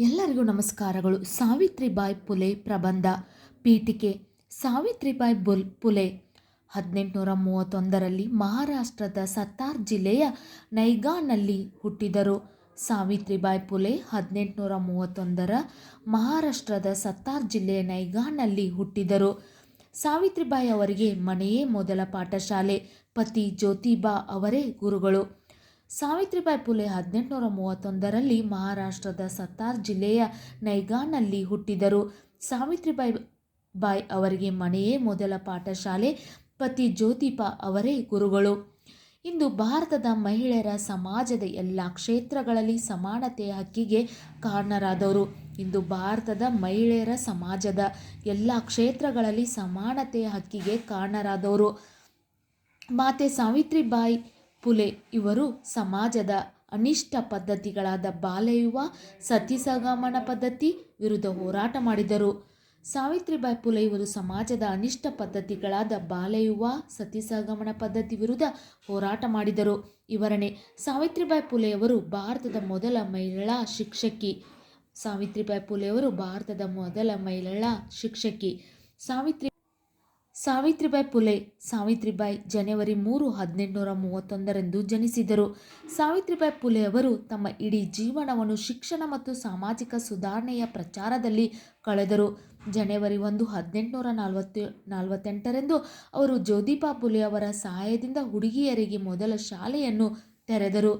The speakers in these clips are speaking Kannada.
ಎಲ್ಲರಿಗೂ ನಮಸ್ಕಾರಗಳು. ಸಾವಿತ್ರಿಬಾಯಿ ಪುಲೆ ಪ್ರಬಂಧ. ಪೀಠಿಕೆ ಸಾವಿತ್ರಿಬಾಯಿ ಬುಲ್ ಪುಲೆ. ಹದಿನೆಂಟುನೂರ ಮೂವತ್ತೊಂದರಲ್ಲಿ ಮಹಾರಾಷ್ಟ್ರದ ಸತ್ತಾರ್ ಜಿಲ್ಲೆಯ ನೈಗಾನಲ್ಲಿ ಹುಟ್ಟಿದರು. ಸಾವಿತ್ರಿಬಾಯಿ ಪುಲೆ ಹದಿನೆಂಟುನೂರ ಮೂವತ್ತೊಂದರ ಮಹಾರಾಷ್ಟ್ರದ ಸತ್ತಾರ್ ಜಿಲ್ಲೆಯ ನೈಗಾನಲ್ಲಿ ಹುಟ್ಟಿದರು. ಸಾವಿತ್ರಿಬಾಯಿ ಅವರಿಗೆ ಮನೆಯೇ ಮೊದಲ ಪಾಠಶಾಲೆ. ಪತಿ ಜ್ಯೋತಿಬಾ ಅವರೇ ಗುರುಗಳು. ಸಾವಿತ್ರಿಬಾಯಿ ಪುಲೆ ಹದಿನೆಂಟುನೂರ ಮೂವತ್ತೊಂದರಲ್ಲಿ ಮಹಾರಾಷ್ಟ್ರದ ಸತ್ತಾರ್ ಜಿಲ್ಲೆಯ ನೈಗಾನಲ್ಲಿ ಹುಟ್ಟಿದರು. ಸಾವಿತ್ರಿಬಾಯಿ ಬಾಯ್ ಅವರಿಗೆ ಮನೆಯೇ ಮೊದಲ ಪಾಠಶಾಲೆ, ಪತಿ ಜ್ಯೋತಿಬಾ ಅವರೇ ಗುರುಗಳು. ಇಂದು ಭಾರತದ ಮಹಿಳೆಯರ ಸಮಾಜದ ಎಲ್ಲ ಕ್ಷೇತ್ರಗಳಲ್ಲಿ ಸಮಾನತೆಯ ಹಕ್ಕಿಗೆ ಕಾರಣರಾದವರು. ಇಂದು ಭಾರತದ ಮಹಿಳೆಯರ ಸಮಾಜದ ಎಲ್ಲ ಕ್ಷೇತ್ರಗಳಲ್ಲಿ ಸಮಾನತೆಯ ಹಕ್ಕಿಗೆ ಕಾರಣರಾದವರು. ಮಾತೆ ಸಾವಿತ್ರಿಬಾಯಿ ಪುಲೆ ಇವರು ಸಮಾಜದ ಅನಿಷ್ಟ ಪದ್ಧತಿಗಳಾದ ಬಾಲ್ಯಯುವ ಸತಿಸಗಮನ ಪದ್ಧತಿ ವಿರುದ್ಧ ಹೋರಾಟ ಮಾಡಿದರು. ಸಾವಿತ್ರಿಬಾಯಿ ಪುಲೆ ಇವರು ಸಮಾಜದ ಅನಿಷ್ಟ ಪದ್ಧತಿಗಳಾದ ಬಾಲ್ಯಯುವ ಸತಿಸಗಮನ ಪದ್ಧತಿ ವಿರುದ್ಧ ಹೋರಾಟ ಮಾಡಿದರು. ಇವರನೆ ಸಾವಿತ್ರಿಬಾಯಿ ಪುಲೆಯವರು ಭಾರತದ ಮೊದಲ ಮಹಿಳಾ ಶಿಕ್ಷಕಿ. ಸಾವಿತ್ರಿಬಾಯಿ ಪುಲೆಯವರು ಭಾರತದ ಮೊದಲ ಮಹಿಳಾ ಶಿಕ್ಷಕಿ. ಸಾವಿತ್ರಿ ಸಾವಿತ್ರಿಬಾಯಿ ಪುಲೆ, ಸಾವಿತ್ರಿಬಾಯಿ ಜನವರಿ ಮೂರು, ಹದಿನೆಂಟುನೂರ ಮೂವತ್ತೊಂದರಂದು ಜನಿಸಿದರು. ಸಾವಿತ್ರಿಬಾಯಿ ಪುಲೆ ಅವರು ತಮ್ಮ ಇಡೀ ಜೀವನವನ್ನು ಶಿಕ್ಷಣ ಮತ್ತು ಸಾಮಾಜಿಕ ಸುಧಾರಣೆಯ ಪ್ರಚಾರದಲ್ಲಿ ಕಳೆದರು. ಜನವರಿ ಒಂದು, ಹದಿನೆಂಟುನೂರ ನಲವತ್ತು, ನಲವತ್ತೆಂಟರಂದು ಅವರು ಜ್ಯೋತಿಬಾ ಪುಲೆ ಅವರ ಸಹಾಯದಿಂದ ಹುಡುಗಿಯರಿಗೆ ಮೊದಲ ಶಾಲೆಯನ್ನು ತೆರೆದರು.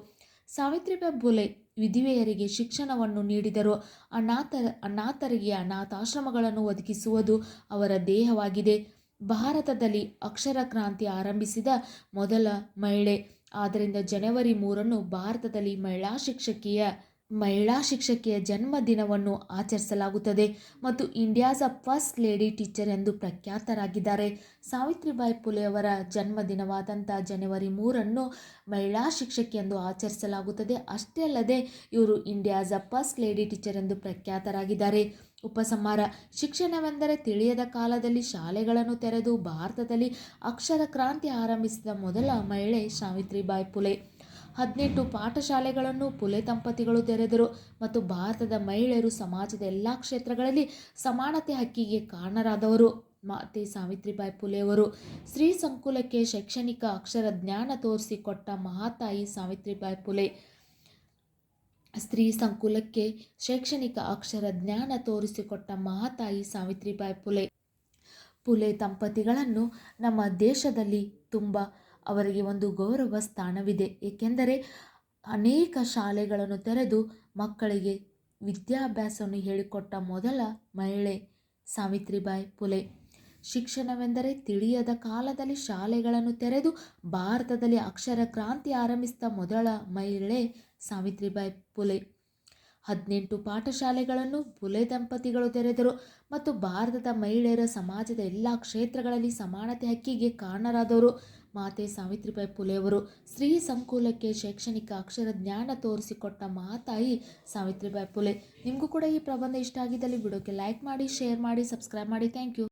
ಸಾವಿತ್ರಿಬಾಯಿ ಪುಲೆ ವಿಧಿವೆಯರಿಗೆ ಶಿಕ್ಷಣವನ್ನು ನೀಡಿದರು. ಅನಾಥ, ಅನಾಥರಿಗೆ ಅನಾಥಾಶ್ರಮಗಳನ್ನು ಒದಗಿಸುವುದು ಅವರ ದೇಹವಾಗಿದೆ. ಭಾರತದಲ್ಲಿ ಅಕ್ಷರ ಕ್ರಾಂತಿ ಆರಂಭಿಸಿದ ಮೊದಲ ಮಹಿಳೆ. ಆದ್ದರಿಂದ ಜನವರಿ ಮೂರನ್ನು ಭಾರತದಲ್ಲಿ ಮಹಿಳಾ ಶಿಕ್ಷಕಿಯ ಮಹಿಳಾ ಶಿಕ್ಷಕಿಯ ಜನ್ಮದಿನವನ್ನು ಆಚರಿಸಲಾಗುತ್ತದೆ ಮತ್ತು India's uh first lady teacher ಎಂದು ಪ್ರಖ್ಯಾತರಾಗಿದ್ದಾರೆ. ಸಾವಿತ್ರಿಬಾಯಿ ಪುಲೆ ಅವರ ಜನ್ಮದಿನವಾದಂಥ ಜನವರಿ ಮೂರನ್ನು ಮಹಿಳಾ ಶಿಕ್ಷಕಿ ಎಂದು ಆಚರಿಸಲಾಗುತ್ತದೆ. ಅಷ್ಟೇ ಅಲ್ಲದೆ ಇವರು India's uh first lady teacher ಎಂದು ಪ್ರಖ್ಯಾತರಾಗಿದ್ದಾರೆ. ಉಪಸಂಹಾರ, ಶಿಕ್ಷಣವೆಂದರೆ ತಿಳಿಯದ ಕಾಲದಲ್ಲಿ ಶಾಲೆಗಳನ್ನು ತೆರೆದು ಭಾರತದಲ್ಲಿ ಅಕ್ಷರ ಕ್ರಾಂತಿ ಆರಂಭಿಸಿದ ಮೊದಲ ಮಹಿಳೆ ಸಾವಿತ್ರಿಬಾಯಿ ಪುಲೆ. ಹದಿನೆಂಟು ಪಾಠಶಾಲೆಗಳನ್ನು ಪುಲೆ ದಂಪತಿಗಳು ತೆರೆದರು ಮತ್ತು ಭಾರತದ ಮಹಿಳೆಯರು ಸಮಾಜದ ಎಲ್ಲ ಕ್ಷೇತ್ರಗಳಲ್ಲಿ ಸಮಾನತೆ ಹಕ್ಕಿಗೆ ಕಾರಣರಾದವರು. ಮಾತೆ ಸಾವಿತ್ರಿಬಾಯಿ ಪುಲೆಯವರು. ಸ್ತ್ರೀ ಸಂಕುಲಕ್ಕೆ ಶೈಕ್ಷಣಿಕ ಅಕ್ಷರ ಜ್ಞಾನ ತೋರಿಸಿಕೊಟ್ಟ ಮಹಾತಾಯಿ ಸಾವಿತ್ರಿಬಾಯಿ ಪುಲೆ. ಸ್ತ್ರೀ ಸಂಕುಲಕ್ಕೆ ಶೈಕ್ಷಣಿಕ ಅಕ್ಷರ ಜ್ಞಾನ ತೋರಿಸಿಕೊಟ್ಟ ಮಹಾತಾಯಿ ಸಾವಿತ್ರಿಬಾಯಿ ಪುಲೆ. ಪುಲೆ ದಂಪತಿಗಳನ್ನು ನಮ್ಮ ದೇಶದಲ್ಲಿ ತುಂಬ ಅವರಿಗೆ ಒಂದು ಗೌರವ ಸ್ಥಾನವಿದೆ. ಏಕೆಂದರೆ ಅನೇಕ ಶಾಲೆಗಳನ್ನು ತೆರೆದು ಮಕ್ಕಳಿಗೆ ವಿದ್ಯಾಭ್ಯಾಸವನ್ನು ಹೇಳಿಕೊಟ್ಟ ಮೊದಲ ಮಹಿಳೆ ಸಾವಿತ್ರಿಬಾಯಿ ಪುಲೆ. ಶಿಕ್ಷಣವೆಂದರೆ ತಿಳಿಯದ ಕಾಲದಲ್ಲಿ ಶಾಲೆಗಳನ್ನು ತೆರೆದು ಭಾರತದಲ್ಲಿ ಅಕ್ಷರ ಕ್ರಾಂತಿ ಆರಂಭಿಸಿದ ಮೊದಲ ಮಹಿಳೆ ಸಾವಿತ್ರಿಬಾಯಿ ಪುಲೆ. ಹದಿನೆಂಟು ಪಾಠಶಾಲೆಗಳನ್ನು ಬುಲೆ ದಂಪತಿಗಳು ತೆರೆದರು ಮತ್ತು ಭಾರತದ ಮಹಿಳೆಯರ ಸಮಾಜದ ಎಲ್ಲ ಕ್ಷೇತ್ರಗಳಲ್ಲಿ ಸಮಾನತೆ ಹಕ್ಕಿಗೆ ಕಾರಣರಾದವರು ಮಾತೆ ಸಾವಿತ್ರಿಬಾಯಿ ಪುಲೆಯವರು ಸ್ತ್ರೀ ಸಂಕುಲಕ್ಕೆ ಶೈಕ್ಷಣಿಕ ಅಕ್ಷರ ಜ್ಞಾನ ತೋರಿಸಿಕೊಟ್ಟ ಮಾತಾಯಿ ಸಾವಿತ್ರಿಬಾಯಿ ಪುಲೆ. ನಿಮಗೂ ಕೂಡ ಈ ಪ್ರಬಂಧ ಇಷ್ಟ ಆಗಿದ್ದಲ್ಲಿ ವಿಡಿಯೋಕ್ಕೆ ಲೈಕ್ ಮಾಡಿ ಶೇರ್ ಮಾಡಿ ಸಬ್ಸ್ಕ್ರೈಬ್ ಮಾಡಿ. Thank you